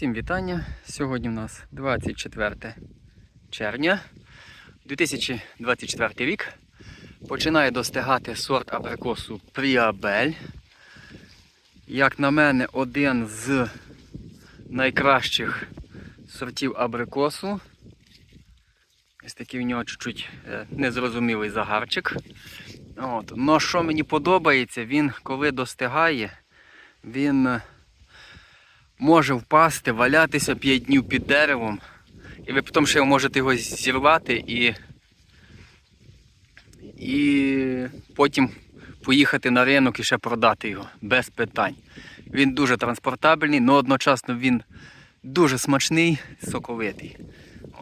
Всім вітання. Сьогодні у нас 24 червня 2024 рік. Починає достигати сорт абрикосу Пріабель. Як на мене, один з найкращих сортів абрикосу. Ось такий в нього чуть-чуть е, незрозумілий загарчик. От. Но що мені подобається, він коли достигає, він е, може впасти, валятися 5 днів під деревом. І ви потім ще можете його зірвати і, і потім поїхати на ринок і ще продати його без питань. Він дуже транспортабельний, але одночасно він дуже смачний, соковитий.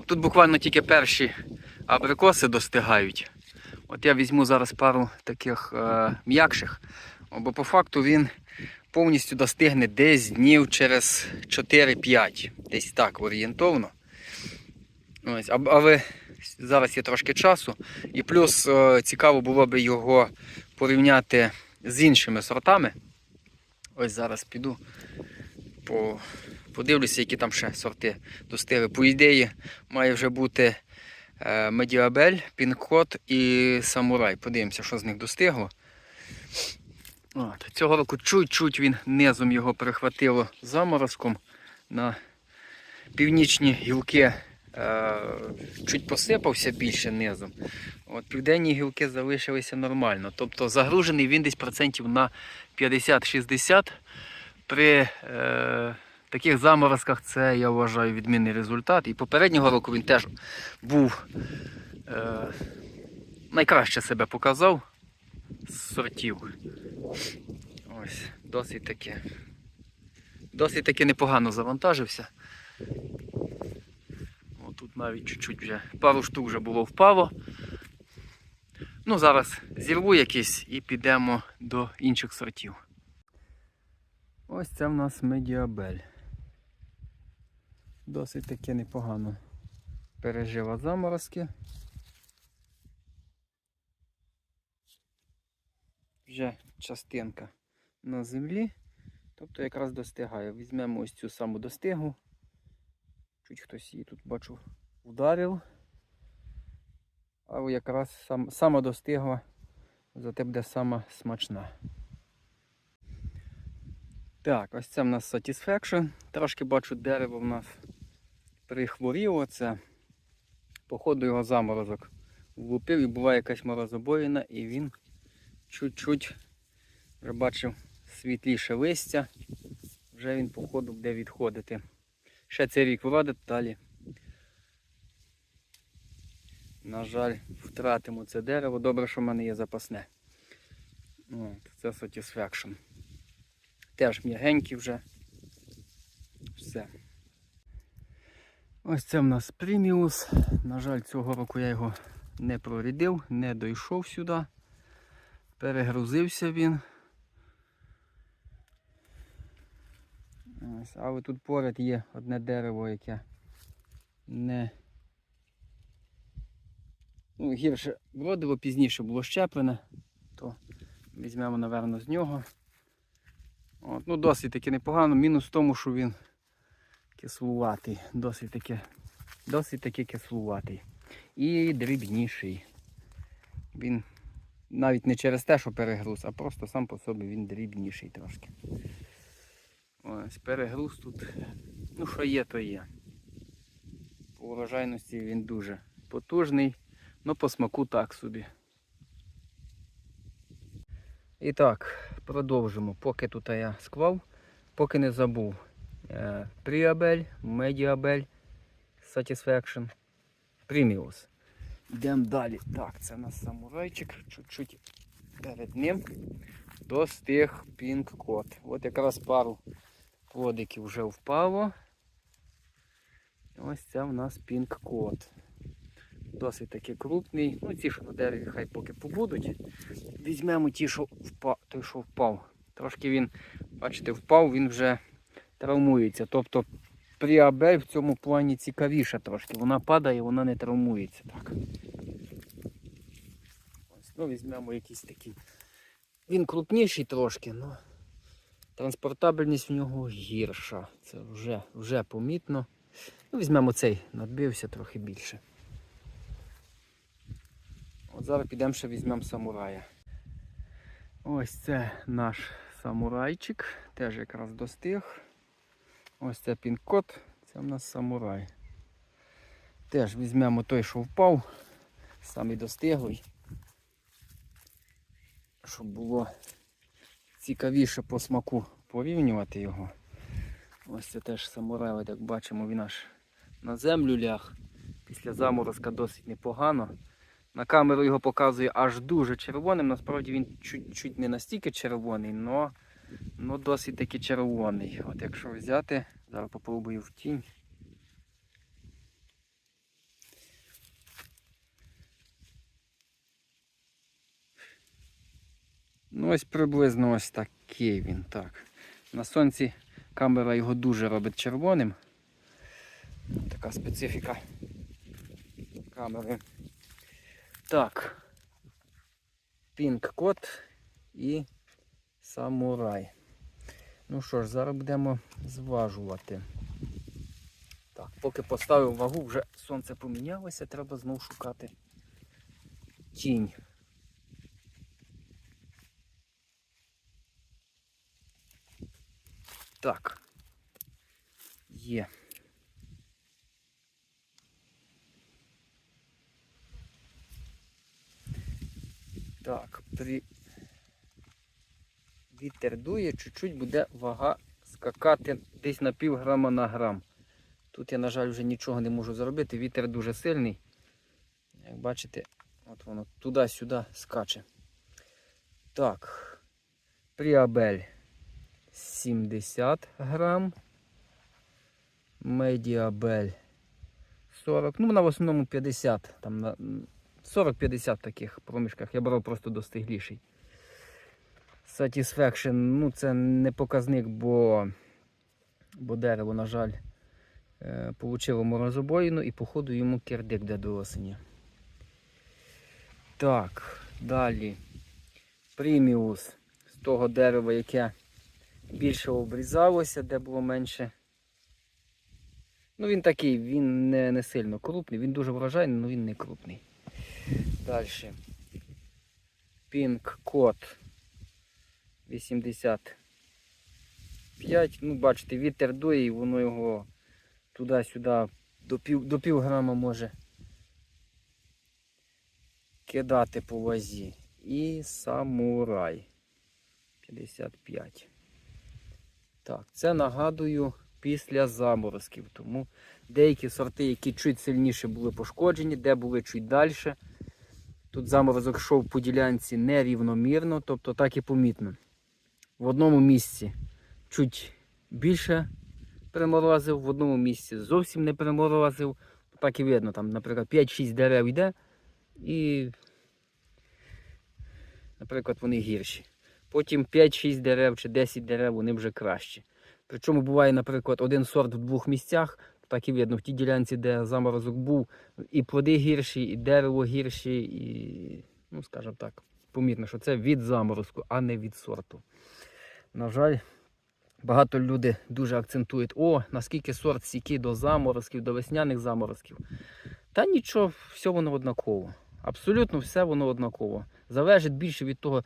Тут буквально тільки перші абрикоси достигають. От я візьму зараз пару таких е, м'якших, бо по факту він повністю достигне десь днів через 4-5, десь так орієнтовно. Ось, але зараз є трошки часу. І плюс е, цікаво було би його порівняти з іншими сортами. Ось зараз піду по, подивлюся, які там ще сорти достигли. По ідеї, має вже бути е, Медіабель, Пінкот і Самурай. Подивимося, що з них достигло. От. Цього року чуть-чуть він низом його перехватило заморозком на північні гілки. Е, чуть посипався більше низом. От південні гілки залишилися нормально. Тобто загружений він десь процентів на 50-60. При е, таких заморозках це, я вважаю, відмінний результат. І попереднього року він теж був е, найкраще себе показав сортів. Ось, досить таки. Досить таки непогано завантажився. О, тут навіть чуть-чуть вже пару штук вже було впало. Ну, зараз зірву якісь і підемо до інших сортів. Ось це в нас медіабель. Досить таки непогано пережила заморозки. Вже частинка на землі, тобто якраз достигає. Візьмемо ось цю саму достигу. Чуть хтось її тут бачу вдарив. А якраз сам, сама достигла, зате буде сама смачна. Так, ось це в нас Satisfaction. Трошки бачу дерево в нас прихворіло. Це, походу, його заморозок влупив і була якась морозобоїна, і він чуть-чуть вже бачив світліше листя. Вже він, походу, буде відходити. Ще цей рік вродить, далі. На жаль, втратимо це дерево. Добре, що в мене є запасне. От, це Satisfaction. Теж м'ягенький вже. Все. Ось це в нас Приміус. На жаль, цього року я його не прорядив, не дійшов сюди. Перегрузився він. Ось, але тут поряд є одне дерево, яке не ну, гірше вродило, пізніше було щеплене, то візьмемо, напевно, з нього. От, ну, Досить таки непогано. Мінус в тому, що він кислуватий, досить таки, досить таки кислуватий. І дрібніший. Він навіть не через те, що перегруз, а просто сам по собі він дрібніший трошки. Ось перегруз тут, ну що є, то є. По урожайності він дуже потужний, ну по смаку так собі. І так, продовжимо. Поки тут я склав, поки не забув. Пріабель, Медіабель, Satisfaction, Premius. Йдемо далі. Так, це у нас самурайчик, чуть-чуть перед ним достиг пінк кот. От якраз пару плодиків вже впало. Ось це в нас пінк кот. Досить таки крупний. Ну, ці, що на дереві, хай поки побудуть. Візьмемо ті, що впав, той, що впав. Трошки він, бачите, впав, він вже травмується. Тобто пріабель в цьому плані цікавіша трошки. Вона падає, вона не травмується. Так. Ось, ну, візьмемо якийсь такий. Він крупніший трошки, ну Транспортабельність в нього гірша. Це вже, вже помітно. Ну, візьмемо цей, надбився трохи більше. От зараз підемо ще візьмемо самурая. Ось це наш самурайчик, теж якраз достиг. Ось це пін-код, це в нас самурай. Теж візьмемо той, що впав, самий достиглий, щоб було цікавіше по смаку порівнювати його. Ось це теж самурай, як бачимо, він аж на землю ляг. Після заморозка досить непогано. На камеру його показує аж дуже червоним. Насправді він чуть-чуть не настільки червоний, але но досить таки червоний. От якщо взяти, зараз попробую в тінь. Ну ось приблизно ось такий він. так. На сонці камера його дуже робить червоним. Така специфіка камери. Так. Пінк кот і самурай. Ну що ж, зараз будемо зважувати. Так, поки поставив вагу, вже сонце помінялося, треба знову шукати тінь. Так. Є. Так, при... вітер дує, чуть-чуть буде вага скакати десь на пів грама на грам. Тут я, на жаль, вже нічого не можу зробити, вітер дуже сильний. Як бачите, от воно туди-сюди скаче. Так, пріабель 70 грам. Медіабель 40. Ну, вона в основному 50. Там на 40-50 таких проміжках. Я брав просто достигліший. Satisfaction, ну це не показник, бо, бо дерево, на жаль, е, получило морозобоїну і, походу, йому кирдик де до осені. Так, далі. Приміус з того дерева, яке більше обрізалося, де було менше. Ну він такий, він не, не сильно крупний, він дуже врожайний, але він не крупний. Далі. Pink Code 85. Ну, бачите, вітер дує і воно його туди-сюди до пів, до пів грама може кидати по вазі. І самурай 55. Так, це нагадую після заморозків. Тому деякі сорти, які чуть сильніше були пошкоджені, де були чуть далі. Тут заморозок йшов по ділянці нерівномірно, тобто так і помітно. В одному місці чуть більше приморозив, в одному місці зовсім не приморозив. Так і видно, там, наприклад, 5-6 дерев йде і, наприклад, вони гірші. Потім 5-6 дерев чи 10 дерев вони вже кращі. Причому буває, наприклад, один сорт в двох місцях, так і видно, в тій ділянці, де заморозок був, і плоди гірші, і дерево гірші, і, ну, скажімо так, помітно, що це від заморозку, а не від сорту. На жаль, багато людей дуже акцентують, о, наскільки сорт стійкий до заморозків, до весняних заморозків. Та нічого, все воно однаково. Абсолютно все воно однаково. Залежить більше від того,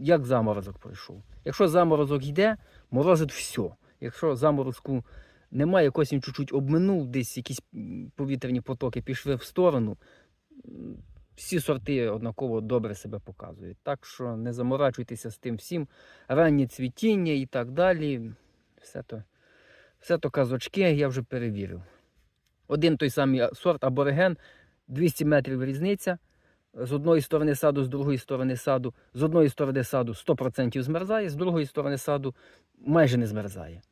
як заморозок пройшов. Якщо заморозок йде, морозить все. Якщо заморозку немає, якось він чуть-чуть обминув, десь якісь повітряні потоки пішли в сторону, всі сорти однаково добре себе показують. Так що не заморачуйтеся з тим всім. Раннє цвітіння і так далі. Все то, все то казочки я вже перевірив. Один той самий сорт абориген, 200 метрів різниця. З одної сторони саду, з другої сторони саду, з одної сторони саду 100% змерзає, з другої сторони саду майже не змерзає.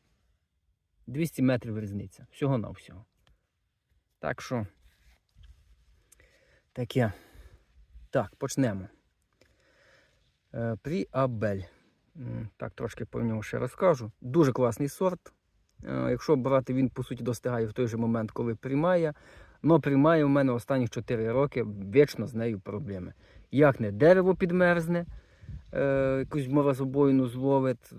200 метрів різниця. Всього на всього. Так що таке. Так, почнемо. Е, Пріабель. Так, трошки про нього ще розкажу. Дуже класний сорт. Е, Якщо брати, він, по суті, достигає в той же момент, коли приймає. Но приймає у мене останні 4 роки вічно з нею проблеми. Як не дерево підмерзне, е, якусь морозобоїну зловить,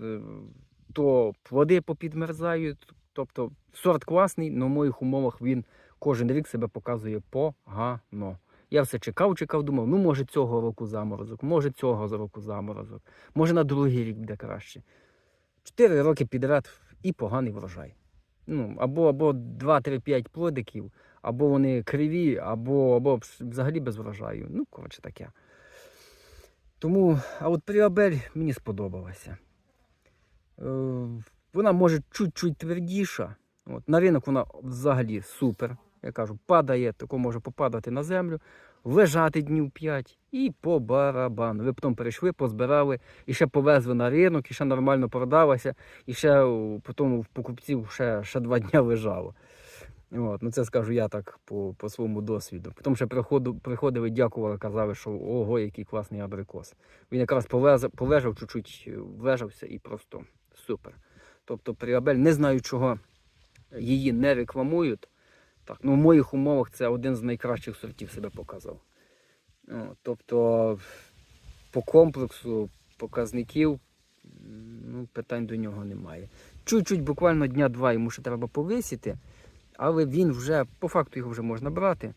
то плоди попідмерзають. Тобто сорт класний, але в моїх умовах він кожен рік себе показує погано. Я все чекав, чекав, думав, ну може цього року заморозок, може цього року заморозок, може на другий рік буде краще. Чотири роки підряд і поганий врожай. Ну, або, або 2-3-5 плодиків, або вони криві, або, або взагалі без врожаю. Ну, коротше таке. Тому, а от Пріабель мені сподобалася. Е, вона може чуть-чуть твердіша. От, на ринок вона взагалі супер. Я кажу, падає, тако може попадати на землю, лежати днів 5 і по барабану. Ви потім перейшли, позбирали, і ще повезли на ринок, і ще нормально продалася, і ще потім в покупців ще, ще два дня лежало. От, ну це скажу я так по, по своєму досвіду. Потім ще приходили, дякували, казали, що ого, який класний абрикос. Він якраз полез, полежав, чуть-чуть влежався і просто супер. Тобто Пріабель, не знаю, чого її не рекламують. Так, ну в моїх умовах це один з найкращих сортів себе показав. О, тобто по комплексу показників ну, питань до нього немає. Чуть-чуть буквально дня-два йому ще треба повисіти, але він вже, по факту його вже можна брати.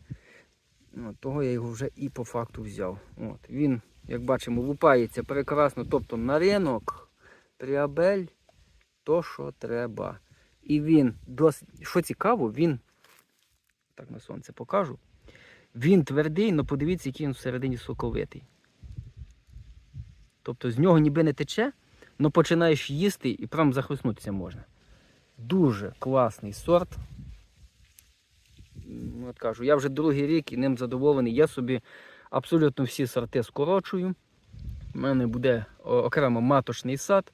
От, того я його вже і по факту взяв. От, він, як бачимо, лупається прекрасно. Тобто на ринок Пріабель то, що треба. І він досить, що цікаво, він, так на сонце покажу, він твердий, але подивіться, який він всередині соковитий. Тобто з нього ніби не тече, але починаєш їсти і прям захлиснутися можна. Дуже класний сорт. От кажу, я вже другий рік і ним задоволений. Я собі абсолютно всі сорти скорочую. У мене буде окремо маточний сад,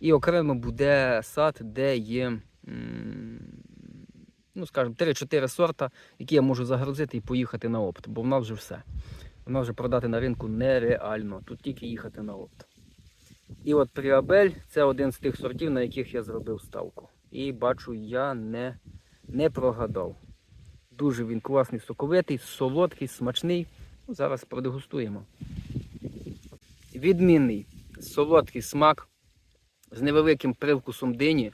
і окремо буде сад, де є, ну скажімо, 3-4 сорта, які я можу загрузити і поїхати на опт, бо в нас вже все. В нас вже продати на ринку нереально. Тут тільки їхати на опт. І от Пріабель це один з тих сортів, на яких я зробив ставку. І бачу, я не, не прогадав. Дуже він класний, соковитий, солодкий, смачний. Ну, Зараз продегустуємо. Відмінний солодкий смак з невеликим привкусом дині.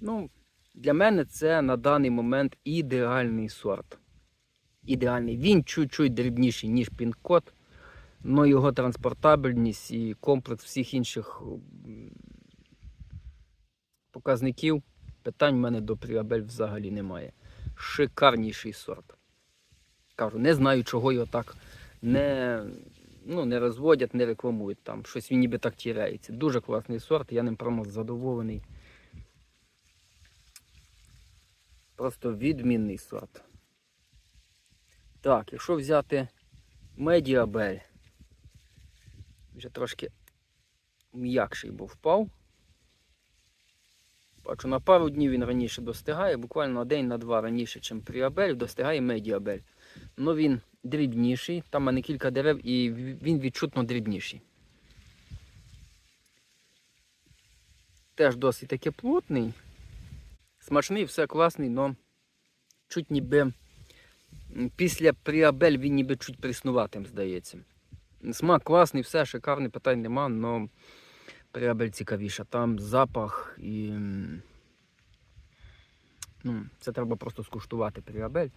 Ну, для мене це на даний момент ідеальний сорт. Ідеальний. Він чуть-чуть дрібніший, ніж пін-код, але його транспортабельність і комплекс всіх інших показників питань в мене до Пріабель взагалі немає. Шикарніший сорт. Кажу, не знаю, чого його так не, ну, не розводять, не рекламують там. Щось він ніби так тіряється. Дуже класний сорт, я ним прямо задоволений. Просто відмінний сорт. Так, якщо взяти медіабель, вже трошки м'якший був впав. Бачу, на пару днів він раніше достигає, буквально на день, на два раніше, ніж пріабель, достигає медіабель. Ну він дрібніший, там в мене кілька дерев і він відчутно дрібніший. Теж досить таки плотний. Смачний, все класний, але чуть ніби після пріабель він ніби чуть приснуватим, здається. Смак класний, все шикарний, питань нема, але пріабель цікавіша. Там запах і. Ну, це треба просто скуштувати пріабель.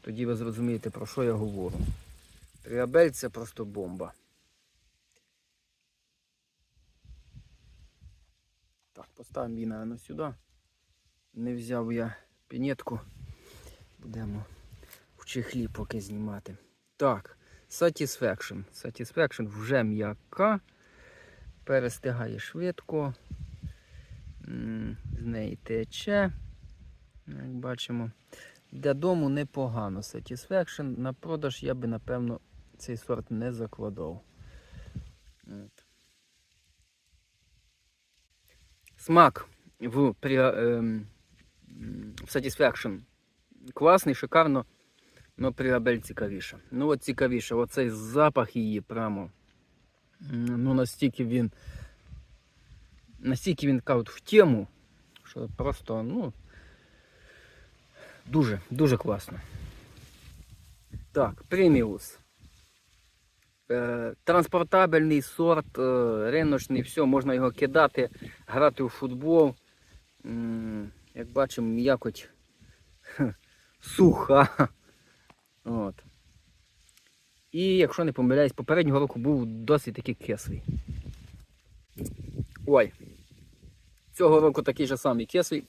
Тоді ви зрозумієте, про що я говорю. Пріабель це просто бомба. Так, поставимо її, наверное, сюди. Не взяв я пінетку. Будемо в чехлі поки знімати. Так, Satisfaction. Satisfaction вже м'яка. Перестигає швидко. З неї тече. Як бачимо. Для дому непогано Satisfaction. На продаж я би, напевно, цей сорт не закладав. От. Смак в, ем, в Satisfaction класний, шикарно, але Пріабель цікавіше. Ну от цікавіше, оцей запах її прямо. Ну настільки він настільки він кажуть, в тему, що просто, ну. Дуже, дуже класно. Так, преміус. Е, транспортабельний сорт, е, риночний, все, можна його кидати, грати у футбол. Як бачимо, м'якоть суха. От. І якщо не помиляюсь, попереднього року був досить таки кислий. Ой. Цього року такий же самий кислий.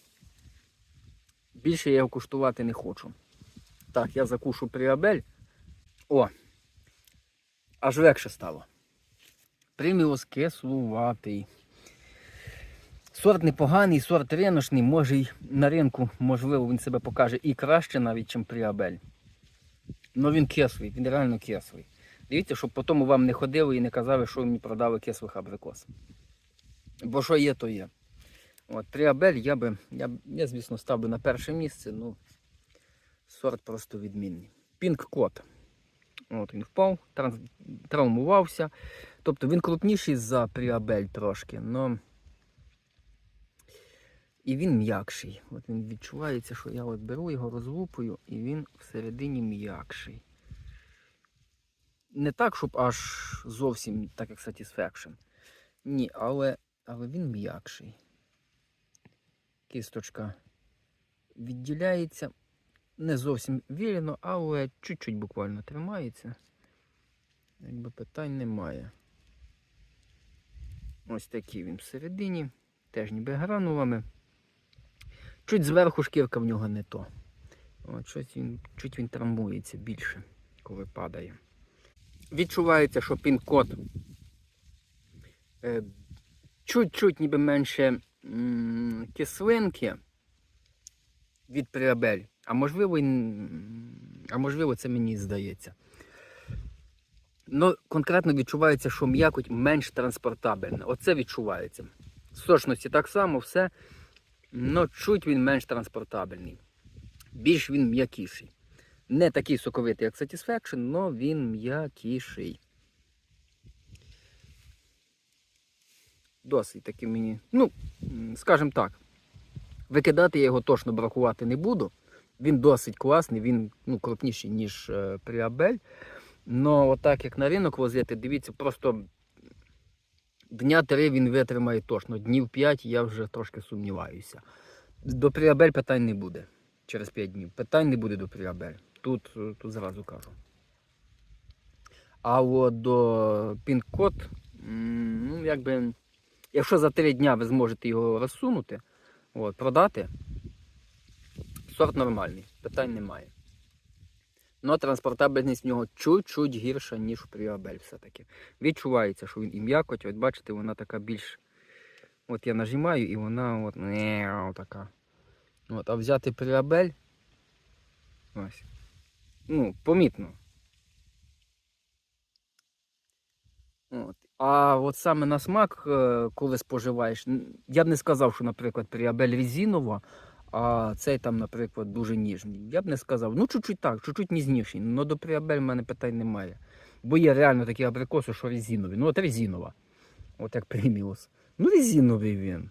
Більше я його куштувати не хочу. Так, я закушу пріабель. О! Аж легше стало. Приміус кислуватий. Сорт непоганий, сорт риночний, може й на ринку, можливо, він себе покаже і краще навіть, ніж пріабель. Ну він кислий, він реально кислий. Дивіться, щоб потім вам не ходили і не казали, що ви мені продали кислих абрикос. Бо що є, то є. От, Тріабель я би, я, я, звісно, ставлю на перше місце, ну сорт просто відмінний. Пінк кот. От він впав, травмувався. Тобто він крупніший за Пріабель трошки, но і він м'якший. От він відчувається, що я от беру його, розлупую, і він всередині м'якший. Не так, щоб аж зовсім так як Satisfaction. Ні, але, але він м'якший. Кісточка відділяється. Не зовсім вільно, але чуть-чуть буквально тримається. Якби питань немає. Ось такий він всередині. Теж ніби гранулами. Чуть зверху шкірка в нього не то. От, щось він, чуть він травмується більше, коли падає. Відчувається, що пін-код е, чуть-чуть ніби менше кислинки від Пріабель. А можливо, а можливо, це мені здається. Ну, конкретно відчувається, що м'якоть менш транспортабельна. Оце відчувається. Сочності так само все. Але чуть він менш транспортабельний. Більш він м'якіший. Не такий соковитий, як Satisfaction, але він м'якіший. Досить таки мені. Ну, скажімо так. Викидати я його точно бракувати не буду. Він досить класний, він ну, крупніший, ніж е, Пріабель. Но отак як на ринок возити, дивіться, просто дня три він витримає точно. Днів 5 я вже трошки сумніваюся. До Пріабель питань не буде через 5 днів. Питань не буде до Пріабель. Тут, тут зразу кажу. А от до пін-код, ну якби, якщо за 3 дня ви зможете його розсунути, от, продати, сорт нормальний, питань немає. Но транспортабельність в нього чуть-чуть гірша, ніж у Пріабель все-таки. Відчувається, що він і м'якоть, от бачите, вона така більш. От я нажимаю і вона от така. От, а взяти Пріабель. Ось. Ну, помітно. От. А от саме на смак, е, коли споживаєш, я б не сказав, що, наприклад, Пріабель резинова, а цей там, наприклад, дуже ніжний. Я б не сказав. Ну, чуть-чуть так, чуть-чуть ніжніший. але до Пріабель в мене питань немає. Бо є реально такі абрикоси, що резинові. Ну, от резинова. От як Приміус. Ну, резиновий він.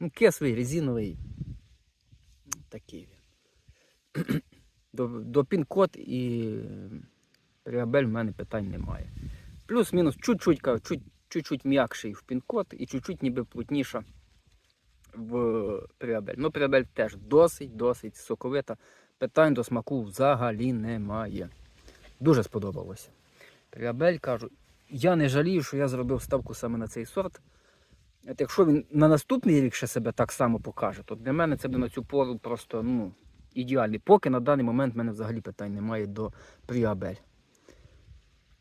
Ну, кислий, резиновий. Такий він. До, до пін-код і Пріабель в мене питань немає. Плюс-мінус чуть-чуть, чуть-чуть м'якший в пін-код і чуть-чуть ніби плотніша в Пріабель. Ну, Пріабель теж досить, досить соковита. Питань до смаку взагалі немає. Дуже сподобалося. Пріабель кажу, я не жалію, що я зробив ставку саме на цей сорт. От якщо він на наступний рік ще себе так само покаже, то для мене це буде на цю пору просто ну, ідеальний. Поки на даний момент в мене взагалі питань немає до Пріабель.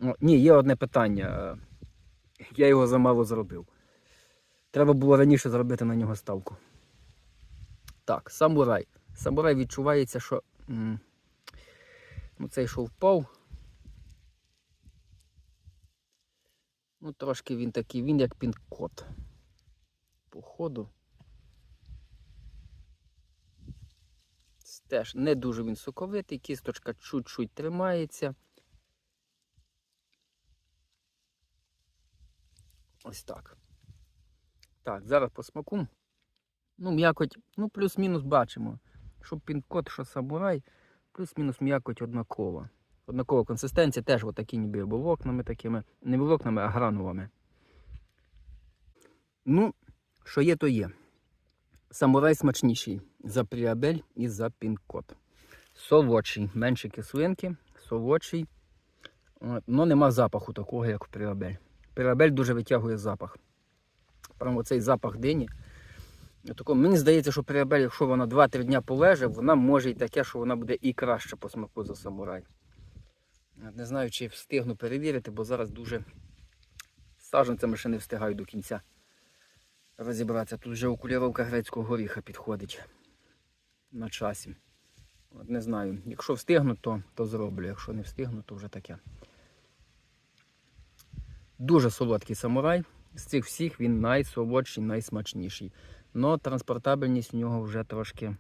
О, ні, є одне питання. Я його замало зробив. Треба було раніше зробити на нього ставку. Так, самурай. Самурай відчувається, що ну, цей що впав. Ну, трошки він такий, він як пін-код. Походу. Теж не дуже він соковитий, кісточка чуть-чуть тримається. Ось так. Так, зараз по смаку. Ну, м'якоть, ну, плюс-мінус бачимо. Що пін-код, що самурай, плюс-мінус м'якоть однакова. Однакова консистенція, теж отакі ніби волокнами такими. Не волокнами, а гранулами. Ну, що є, то є. Самурай смачніший за пріабель і за пінкот. Солодший, менше кислинки, солодший. От, Ну, нема запаху такого, як пріабель. Пріабель дуже витягує запах. Прямо цей запах дині. Отако, мені здається, що пріабель, якщо вона 2-3 дня полеже, вона може і таке, що вона буде і краще по смаку за самурай. Не знаю, чи встигну перевірити, бо зараз дуже з саджанцями ще не встигаю до кінця розібратися. Тут вже окуліровка грецького горіха підходить на часі. Не знаю. Якщо встигну, то, то зроблю. Якщо не встигну, то вже таке. Дуже солодкий самурай. З цих всіх він найсолодший, найсмачніший. Но транспортабельність в нього вже трошки,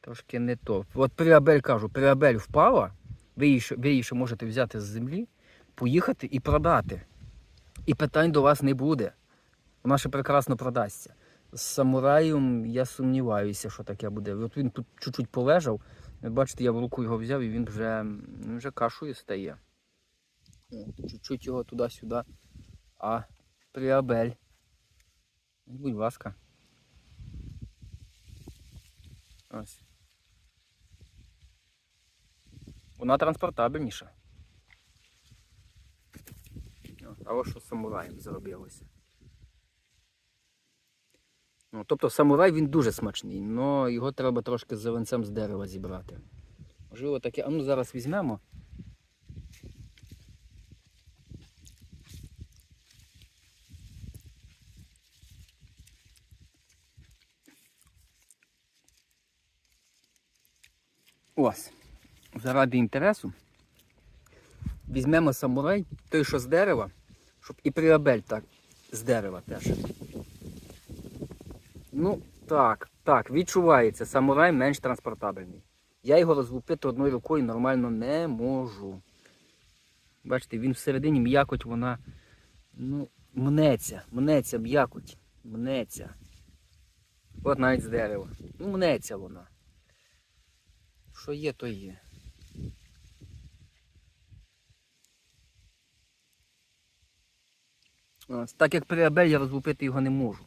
трошки не то. От Пріабель кажу, Пріабель впала, ви її, ви її ще можете взяти з землі, поїхати і продати. І питань до вас не буде. Вона ще прекрасно продасться. З самураєм я сумніваюся, що таке буде. От він тут чуть-чуть полежав. Бачите, я в руку його взяв і він вже, він вже кашою стає. Чуть-чуть його туди-сюди. А пріабель. Будь ласка. Ось. Вона транспортабельніша. А ось що самураєм зробилося. Ну, тобто самурай він дуже смачний, але його треба трошки з зеленцем з дерева зібрати. Можливо таке, а ну зараз візьмемо. Ось. Заради інтересу. Візьмемо самурай, той, що з дерева, щоб і пріабель так з дерева теж. Ну, так, так, відчувається, самурай менш транспортабельний. Я його розлупити одною рукою нормально не можу. Бачите, він всередині м'якоть, вона ну, мнеться, мнеться м'якоть, мнеться. От навіть з дерева. Ну, мнеться вона. Що є, то є. Так як пріабель я розлупити його не можу.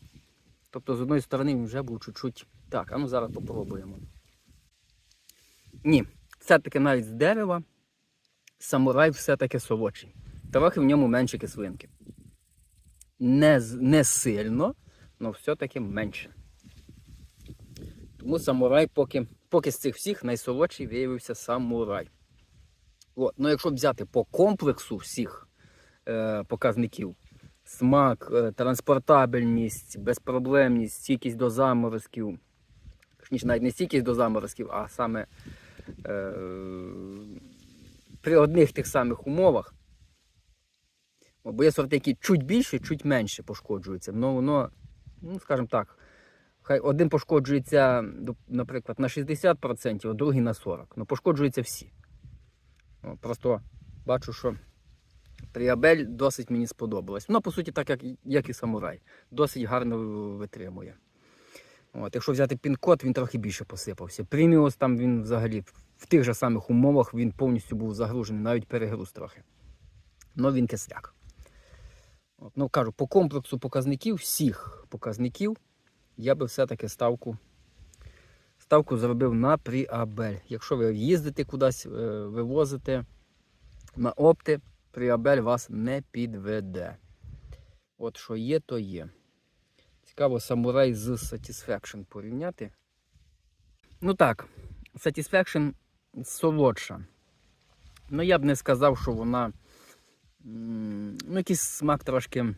Тобто з одної сторони він вже був чуть-чуть. Так, а ну зараз попробуємо. Ні, все-таки навіть з дерева самурай все-таки солодший. Трохи в ньому менше кислинки. Не, не сильно, але все-таки менше. Тому самурай поки, поки з цих всіх найсолодший виявився самурай. От. Ну, якщо взяти по комплексу всіх е, показників, смак, е, транспортабельність, безпроблемність, стійкість до заморозків. Точніше, навіть не стійкість до заморозків, а саме е, при одних тих самих умовах. Бо є сорти, які чуть більше, чуть менше пошкоджуються. Ну, воно, ну, скажімо так, хай один пошкоджується, наприклад, на 60%, а другий на 40%. Ну, пошкоджуються всі. О, Просто бачу, що Пріабель досить мені сподобалось. Воно, по суті, так, як, як і самурай. Досить гарно витримує. От, якщо взяти пін-код, він трохи більше посипався. Приміус там він взагалі в тих же самих умовах він повністю був загружений, навіть перегруз трохи. Ну він кисляк. От, ну кажу, по комплексу показників, всіх показників, я би все-таки ставку, ставку зробив на пріабель. Якщо ви їздите кудись, е, вивозите на опти, Пріабель вас не підведе. От що є, то є. Цікаво самурай з Satisfaction порівняти. Ну так, Satisfaction солодша. Ну я б не сказав, що вона. Ну, якийсь смак трошки.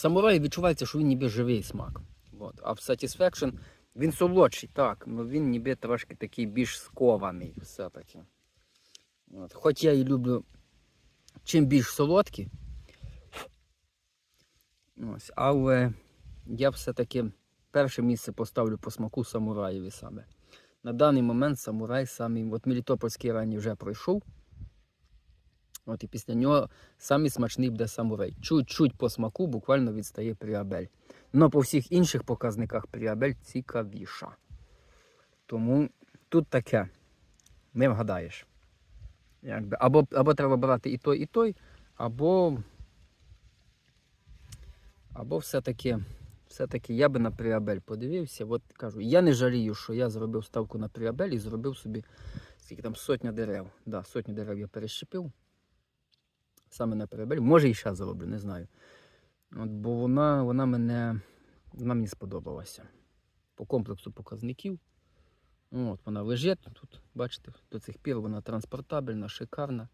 В самураї відчувається, що він ніби живий смак. От. А в Satisfaction він солодший, так, але він ніби трошки такий більш скований все-таки. От. Хоч я і люблю чим більш солодкі. Ось, але я все-таки перше місце поставлю по смаку самураєві саме. На даний момент самурай самий, от Мелітопольський ранній вже пройшов. От і після нього самий смачний буде самурай. Чуть-чуть по смаку буквально відстає пріабель. Но по всіх інших показниках пріабель цікавіша. Тому тут таке. Не вгадаєш. Якби. Або, або треба брати і той, і той, або, або все-таки, все-таки я би на Пріабель подивився. От кажу, я не жалію, що я зробив ставку на Пріабель і зробив собі скільки там сотня дерев. Да, сотню дерев я перещепив. Саме на Пріабель. Може і ще зроблю, не знаю. От, бо вона, вона мене вона мені сподобалася. По комплексу показників. От, вона лежить тут, бачите, до цих пір вона транспортабельна, шикарна.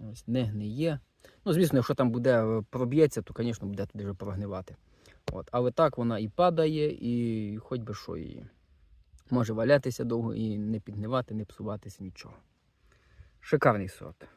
Ось, не гниє. Ну, звісно, якщо там буде е, проб'ється, то, звісно, буде туди вже прогнивати. От. Але так вона і падає, і хоч би що її. Може валятися довго і не підгнивати, не псуватися нічого. Шикарний сорт.